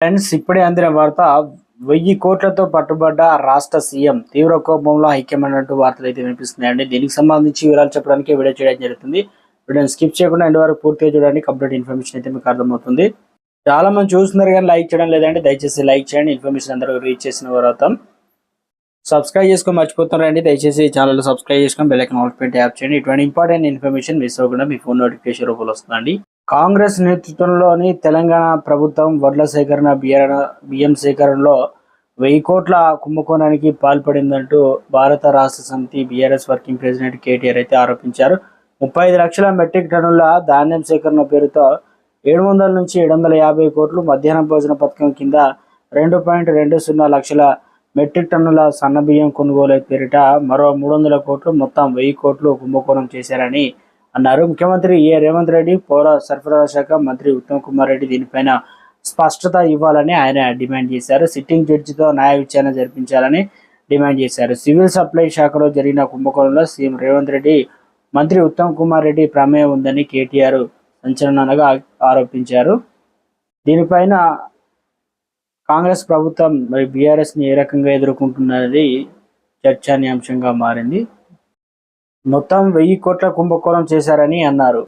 Friends ఇప్పుడే అందిన వార్త వెయ్యి కోట్లతో పట్టుబడ్డ రాష్ట్ర సీఎం. తీవ్ర కోపంలో ఐక్యమైనట్టు వార్తలు అయితే వినిపిస్తున్నాయండి. దీనికి సంబంధించి వివరాలు చెప్పడానికి వీడియో చేయడం జరుగుతుంది. వీడియోని స్కిప్ చేయకుండా ఎండ్ వరకు పూర్తిగా చూడండి. కంప్లీట్ ఇన్ఫర్మేషన్ అయితే మీకు అర్థమవుతుంది. చాలా మంది చూస్తున్నారు కానీ లైక్ చేయడం లేదండి. దయచేసి లైక్ చేయండి. ఇన్ఫర్మేషన్ అందరూ రీచ్ చేసిన తర్వాత సబ్స్క్రైబ్ చేసుకొని మర్చిపోతున్నారండి దయచేసి ఛానల్ సబ్స్క్రైబ్ చేసుకొని బెల్లైకన్ ఆల్ పెట్టి యాప్ చేయండి. ఇటువంటి ఇంపార్టెంట్ ఇన్ఫర్మేషన్ మిస్ అవ్వకుండా మీ ఫోన్ నోటిఫికేషన్ రూపంలో వస్తుందండి. కాంగ్రెస్ నేతృత్వంలోని తెలంగాణ ప్రభుత్వం వడ్ల సేకరణ బియ్య బియ్యం సేకరణలో వెయ్యి కోట్ల కుంభకోణానికి పాల్పడిందంటూ భారత రాష్ట్ర సమితి బీఆర్ఎస్ వర్కింగ్ ప్రెసిడెంట్ కేటీఆర్ అయితే ఆరోపించారు. ముప్పై ఐదు లక్షల మెట్రిక్ టన్నుల ధాన్యం సేకరణ పేరుతో ఏడు వందల నుంచి ఏడు వందల యాభై కోట్లు మధ్యాహ్న భోజన పథకం కింద రెండు పాయింట్ రెండు సున్నా లక్షల మెట్రిక్ టన్నుల సన్నబియ్యం కొనుగోలు పేరిట మరో మూడు వందల కోట్లు మొత్తం వెయ్యి కోట్లు కుంభకోణం చేశారని అన్నారు. ముఖ్యమంత్రి ఏ రేవంత్ రెడ్డి పౌర సరఫరాల శాఖ మంత్రి ఉత్తమ్ కుమార్ రెడ్డి దీనిపైన స్పష్టత ఇవ్వాలని ఆయన డిమాండ్ చేశారు. సిట్టింగ్ జడ్జితో న్యాయ విచారణ జరిపించాలని డిమాండ్ చేశారు. సివిల్ సప్లై శాఖలో జరిగిన కుంభకోణంలో సీఎం రేవంత్ రెడ్డి మంత్రి ఉత్తమ్ కుమార్ రెడ్డి ప్రమేయం ఉందని కేటీఆర్ సంచలనంగా ఆరోపించారు. దీనిపైన కాంగ్రెస్ ప్రభుత్వం మరి బీఆర్ఎస్ని ఏ రకంగా ఎదుర్కొంటున్నది చర్చానీయాంశంగా మారింది. మొత్తం వెయ్యి కోట్ల కుంభకోణం చేశారని అన్నారు.